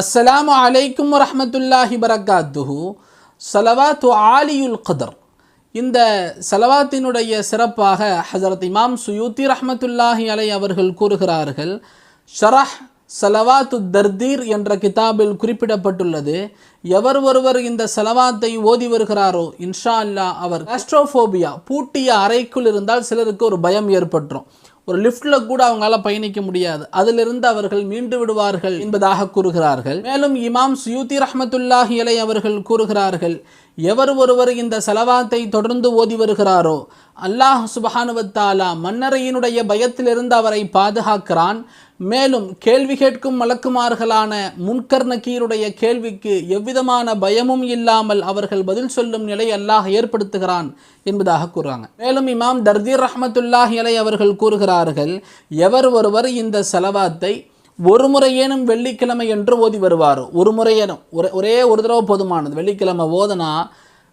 அஸ்ஸலாமு அலைக்கும் வரமத்துல்லாஹி பரகாத்துஹு சலவாத்து ஆலியுல் கதர். இந்த சலவாத்தினுடைய சிறப்பாக ஹசரத் இமாம் சுயூத்தி ரஹமத்துல்லாஹி அலை அவர்கள் கூறுகிறார்கள் ஷரஹ் சலவாத்து தர்தீர் என்ற கிதாபில் குறிப்பிடப்பட்டுள்ளது. எவர் ஒருவர் இந்த சலவாத்தை ஓதி வருகிறாரோ இன்ஷா அல்லாஹ் அவர் ஆஸ்ட்ரோஃபோபியா பூட்டிய அறைக்குள் இருந்தால் சிலருக்கு ஒரு பயம் ஏற்பட்டுரும். ஒரு லிஃப்ட்ல கூட அவங்களால பயணிக்க முடியாது. அதிலிருந்து அவர்கள் மீண்டு விடுவார்கள் என்பதாக கூறுகிறார்கள். மேலும் இமாம் சுயூத்தி ரஹமத்துல்லாஹி அலை அவர்கள் கூறுகிறார்கள் எவர் ஒருவர் இந்த செலவாத்தை தொடர்ந்து ஓதி வருகிறாரோ அல்லாஹ் சுபஹானுவத்தாலா மன்னரையினுடைய பயத்திலிருந்து அவரை பாதுகாக்கிறான். மேலும் கேள்வி கேட்கும் மலக்குமார்களான முன்கர் நக்கீருடைய கேள்விக்கு எவ்விதமான பயமும் இல்லாமல் அவர்கள் பதில் சொல்லும் நிலை அல்லாஹ் ஏற்படுத்துகிறான் என்பதாக கூறுறாங்க. மேலும் இமாம் தர்தீர் ரஹமத்துல்லாஹ் இலை அவர்கள் கூறுகிறார்கள் எவர் ஒருவர் இந்த செலவாத்தை ஒரு முறையேனும் வெள்ளிக்கிழமை என்று ஓதி வருவார். ஒரு முறையேனும் ஒரே ஒரே ஒரு தடவை போதுமானது. வெள்ளிக்கிழமை ஓதனா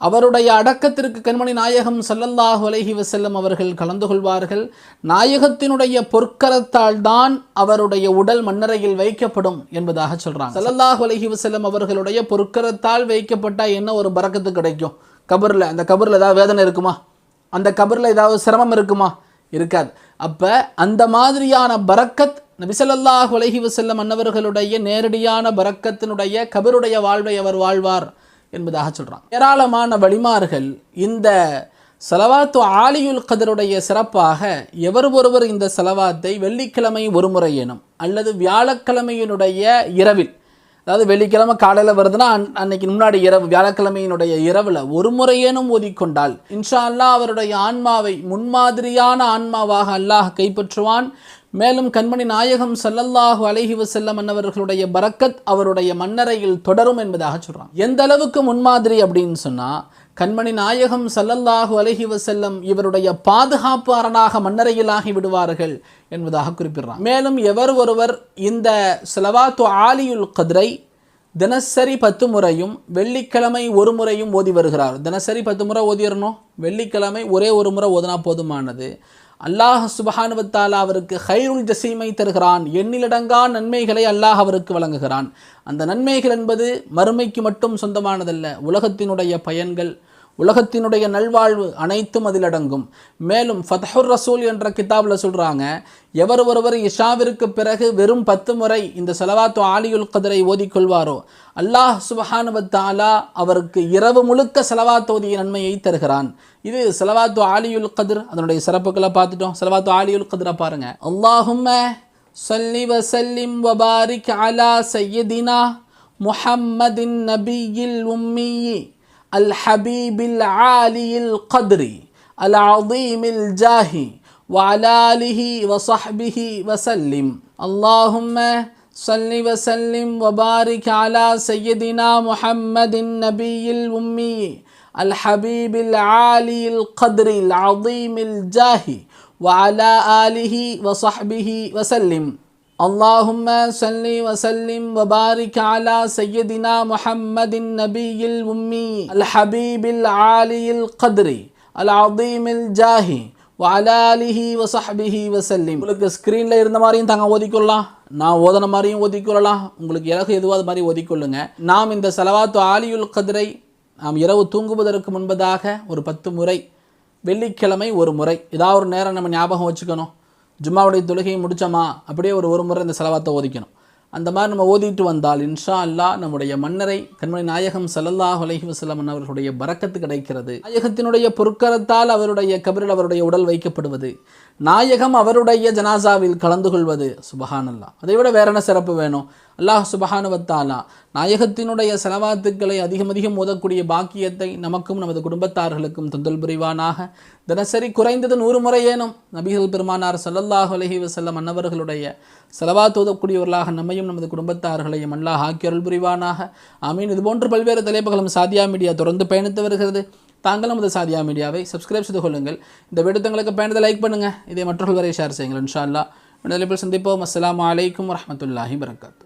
அவருடைய அடக்கத்திற்கு கண்மணி நாயகம் ஸல்லல்லாஹு அலஹி வசல்லம் அவர்கள் கலந்து கொள்வார்கள். நாயகத்தினுடைய பொற்கரத்தால் தான் அவருடைய உடல் மண்ணறையில் வைக்கப்படும் என்பதாக சொல்கிறாங்க ஸல்லல்லாஹு அலஹி வசல்லம் அவர்களுடைய பொற்கரத்தால் வைக்கப்பட்டால் என்ன ஒரு பறக்கத்து கிடைக்கும்? கபரில் அந்த கபரில் ஏதாவது வேதனை இருக்குமா? அந்த கபரில் ஏதாவது சிரமம் இருக்குமா? இருக்காது. அப்போ அந்த மாதிரியான பறக்கத் நபிசல்லாஹ் உலகி வஸல்லம் அன்னவர்களுடைய நேரடியான பரக்கத்தினுடைய கபருடைய வாழ்வை அவர் வாழ்வார் என்பதாக சொல்கிறான் ஏராளமான வழிமார்கள் இந்த செலவாத்து ஆலியுல் கதருடைய சிறப்பாக எவர் ஒருவர் இந்த செலவாத்தை வெள்ளிக்கிழமை ஒரு முறை எனும் அல்லது வியாழக்கிழமையினுடைய இரவில் அதாவது வெள்ளிக்கிழமை காலையில் வருதுன்னா அன் அன்னைக்கு முன்னாடி இரவு வியாழக்கிழமையினுடைய இரவில் ஒரு முறையேனும் ஓதிக்கொண்டால் இன்ஷா அல்லாஹ் அவருடைய ஆன்மாவை முன்மாதிரியான ஆன்மாவாக அல்லாஹ் கைப்பற்றுவான். மேலும் கண்மணி நாயகம் சல்லல்லாஹு அலைஹி செல்லம் அன்னவர்களுடைய பரக்கத் அவருடைய மன்னரையில் தொடரும் என்பதாக சொல்கிறான் எந்த அளவுக்கு முன்மாதிரி அப்படின்னு சொன்னால் கண்மணி நாயகம் சல்லல்லாஹு அலைஹி வஸல்லம் இவருடைய பாதுகாப்பு அரணாக விடுவார்கள் என்பதாக குறிப்பிடுறான் மேலும் எவர் ஒருவர் இந்த செலவாத்து ஆலியுல் கதிரை தினசரி பத்து முறையும் வெள்ளிக்கிழமை ஒரு முறையும் ஓதி வருகிறார். தினசரி பத்து முறை ஓதிடணும் வெள்ளிக்கிழமை ஒரே ஒரு முறை ஓதினா போதுமானது. அல்லாஹ் சுபஹானுவத்தாலா அவருக்கு ஹைருல் ஜசீமை தருகிறான். எண்ணிலடங்கா நன்மைகளை அல்லாஹ் அவருக்கு வழங்குகிறான். அந்த நன்மைகள் என்பது மறுமைக்கு மட்டும் சொந்தமானதல்ல உலகத்தினுடைய பயன்கள் உலகத்தினுடைய நல்வாழ்வு அனைத்தும் அதில் அடங்கும். மேலும் ஃபதஹுர் ரசூல் என்ற கிதாபில் சொல்கிறாங்க எவர் ஒருவர் இஷாவிற்கு பிறகு வெறும் பத்து முறை இந்த செலவாத்து ஆலியுல் கதரை ஓதிக்கொள்வாரோ அல்லாஹ் சுபஹானுவத்தாலா அவருக்கு இரவு முழுக்க செலவாத்து ஓதிய நன்மையை தருகிறான். இது செலவாத்து ஆலியுல் கதிர் அதனுடைய சிறப்புகளை பார்த்துட்டோம். செலவாத்து ஆலியுல் கதிரை பாருங்கள் அல்லாஹும்ம சொல்லி வசல்லிம் வபாரிக் அலா சையதினா முஹம்மதின் நபியில் உம்மியி الحبيب العالي القدر العظيم الجاه وعلى آله وصحبه وسلم. اللهم صل وسلم وبارك على سيدنا محمد النبي الأمي الحبيب العالي القدر العظيم الجاه وعلى آله وصحبه وسلم. اللهم صل وسلم وبارك على سيدنا محمد النبي الأمي الحبيب العالي القدر العظيم الجاه وعلى آله وصحبه وسلم உங்களுக்கு ஸ்க்ரீனில் இருந்த மாதிரியும் தாங்க ஓதிக்கொள்ளலாம் நான் ஓதன மாதிரியும் ஓதிக்கொள்ளலாம் உங்களுக்கு இலகு எதுவாக அது மாதிரி ஓதிக்கொள்ளுங்க நாம் இந்த செலவாத்து ஆலியுல் கதிரை நாம் இரவு தூங்குவதற்கு முன்பதாக ஒரு பத்து முறை வெள்ளிக்கிழமை ஒரு முறை ஏதாவது ஒரு நேரம் நம்ம ஞாபகம் வச்சுக்கணும் ஜும்மாவுடைய தொழுகையை முடித்தோமா அப்படியே ஒரு ஒரு முறை இந்த செலவாத்தை ஓதிக்கணும். அந்த மாதிரி நம்ம ஓதிட்டு வந்தால் இன்ஷா அல்லா நம்முடைய மன்னரை கண்மணி நாயகம் ஸல்லல்லாஹு அலைஹி வசலமன் அவர்களுடைய பறக்கத்து கிடைக்கிறது. நாயகத்தினுடைய பொற்கரத்தால் அவருடைய கபரில் அவருடைய உடல் வைக்கப்படுவது. நாயகம் அவருடைய ஜனாசாவில் கலந்து கொள்வது. சுபஹானல்லா அதை விட வேற என்ன சிறப்பு வேணும்? அல்லாஹ் சுபஹானுவத்தாலா நாயகத்தினுடைய செலவாத்துக்களை அதிகம் அதிகம் ஓதக்கூடிய பாக்கியத்தை நமக்கும் நமது குடும்பத்தார்களுக்கும் தொந்தல் புரிவானாக. தினசரி குறைந்தது நூறு முறையேனும் நபிகள் பெருமானார் சல்லல்லாஹ் அலஹி வசல்லம் அன்னவர்களுடைய செலவாத் ஓதக்கூடியவர்களாக நம்மையும் நமது குடும்பத்தார்களையும் அல்லாஹ் ஆக்கியருள் புரிவானாக. ஆமீன். இதுபோன்று பல்வேறு தலைப்புகளும் சாதியா மீடியா தொடர்ந்து பயணித்து வருகிறது. தாங்களும் நமது சாதியா மீடியாவை சப்ஸ்கிரைப் செய்து கொள்ளுங்கள். இந்த வீடு தங்களுக்கு பயணத்தை லைக் பண்ணுங்கள் இதை மற்றவர்கள் வரை ஷேர் செய்யுங்கள். இன்ஷா அல்லா விடுதலை சந்திப்போம். அஸ்லாம் வலைக்கம் வரமத்துல்லாஹி வரகாத்து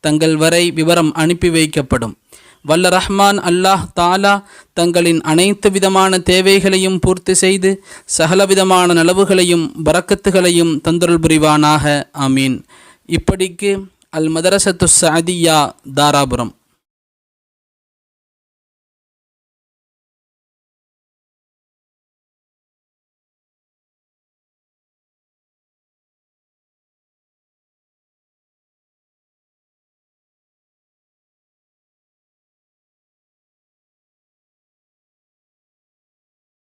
தங்கள் வரை விவரம் அனுப்பி வைக்கப்படும். வல்ல ரஹ்மான் அல்லாஹ் தாலா தங்களின் அனைத்து விதமான தேவைகளையும் பூர்த்தி செய்து சகலவிதமான நலவுகளையும் வரக்கத்துகளையும் தந்தருள் புரிவானாக. ஆமீன். இப்படிக்கு அல் மதரசத்து சாதியா தாராபுரம்.